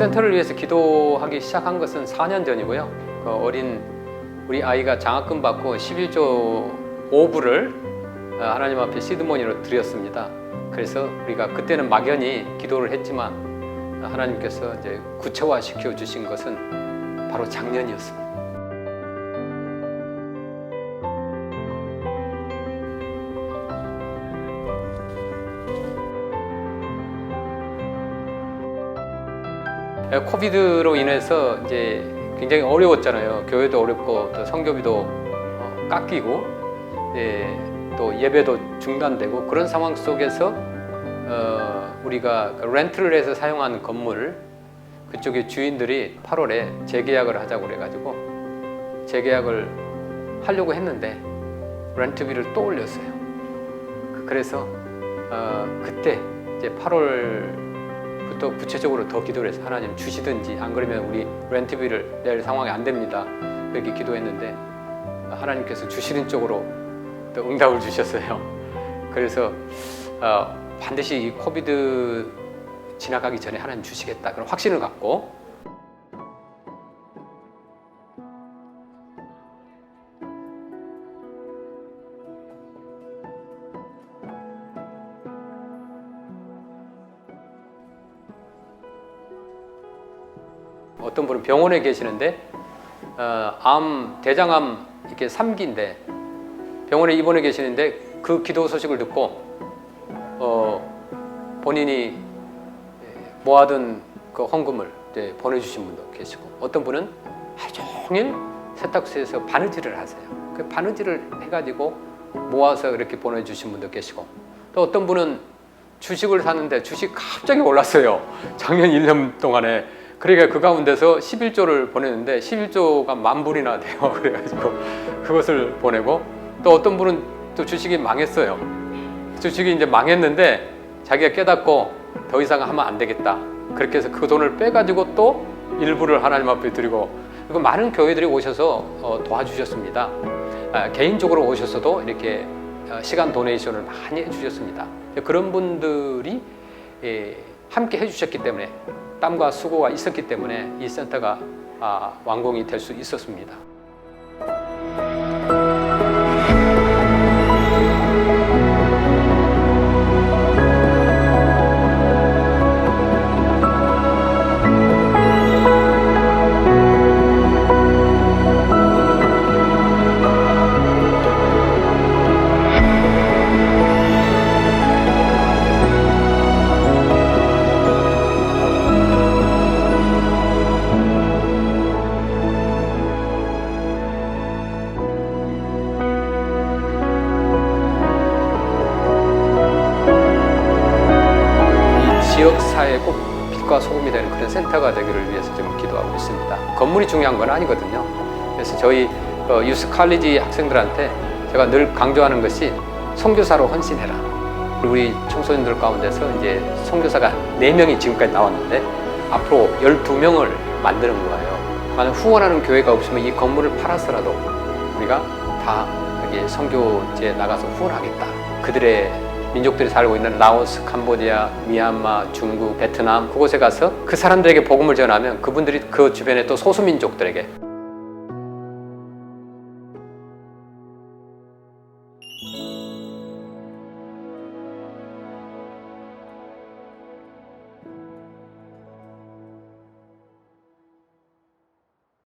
센터를 위해서 기도하기 시작한 것은 4년 전이고요. 그 어린 우리 아이가 장학금 받고 11조 5부를 하나님 앞에 시드머니로 드렸습니다. 그래서 우리가 그때는 막연히 기도를 했지만 하나님께서 이제 구체화 시켜 주신 것은 바로 작년이었습니다. 예, 코비드로 인해서 이제 굉장히 어려웠잖아요. 교회도 어렵고 또 성교비도 어, 깎이고 예, 또 예배도 중단되고 그런 상황 속에서 어, 우리가 그 렌트를 해서 사용한 건물 그쪽의 주인들이 8월에 재계약을 하자고 그래가지고 재계약을 하려고 했는데 렌트비를 또 올렸어요. 그- 그래서 어, 그때 이제 8월 부터 구체적으로 더 기도를 해서 하나님 주시든지 안 그러면 우리 렌트비를 낼 상황이 안 됩니다. 그렇게 기도했는데 하나님께서 주시는 쪽으로 또 응답을 주셨어요. 그래서 어, 반드시 이 코비드 지나가기 전에 하나님 주시겠다 그런 확신을 갖고 어떤 분은 병원에 계시는데 어, 암 대장암 이렇게 3기인데 병원에 입원해 계시는데 그 기도 소식을 듣고 어, 본인이 모아둔 그 헌금을 이제 보내주신 분도 계시고 어떤 분은 하루 종일 세탁소에서 바느질을 하세요. 그 바느질을 해가지고 모아서 이렇게 보내주신 분도 계시고 또 어떤 분은 주식을 사는데 주식 갑자기 올랐어요. 작년 1년 동안에. 그러니까 그 가운데서 11조를 보냈는데 11조가 만 불이나 돼요. 그래가지고 그것을 보내고 또 어떤 분은 또 주식이 망했어요. 주식이 이제 망했는데 자기가 깨닫고 더 이상 하면 안 되겠다. 그렇게 해서 그 돈을 빼가지고 또 일부를 하나님 앞에 드리고 그리고 많은 교회들이 오셔서 어, 도와주셨습니다. 아, 개인적으로 오셔서도 이렇게 어, 시간 도네이션을 많이 해주셨습니다. 그런 분들이 예, 함께 해주셨기 때문에 땀과 수고가 있었기 때문에 이 센터가 아, 완공이 될 수 있었습니다. 사회에 꼭 빛과 소금이 되는 그런 센터가 되기를 위해서 지금 기도하고 있습니다. 건물이 중요한 건 아니거든요. 그래서 저희 어, 유스 칼리지 학생들한테 제가 늘 강조하는 것이 선교사로 헌신해라. 우리 청소년들 가운데서 이제 선교사가 4명이 지금까지 나왔는데 앞으로 12명을 만드는 거예요. 만약 후원하는 교회가 없으면 이 건물을 팔아서라도 우리가 다 여기 선교지에 나가서 후원하겠다. 그들의 민족들이 살고 있는 라오스, 캄보디아, 미얀마, 중국, 베트남 그곳에 가서 그 사람들에게 복음을 전하면 그분들이 그 주변에 또 소수민족들에게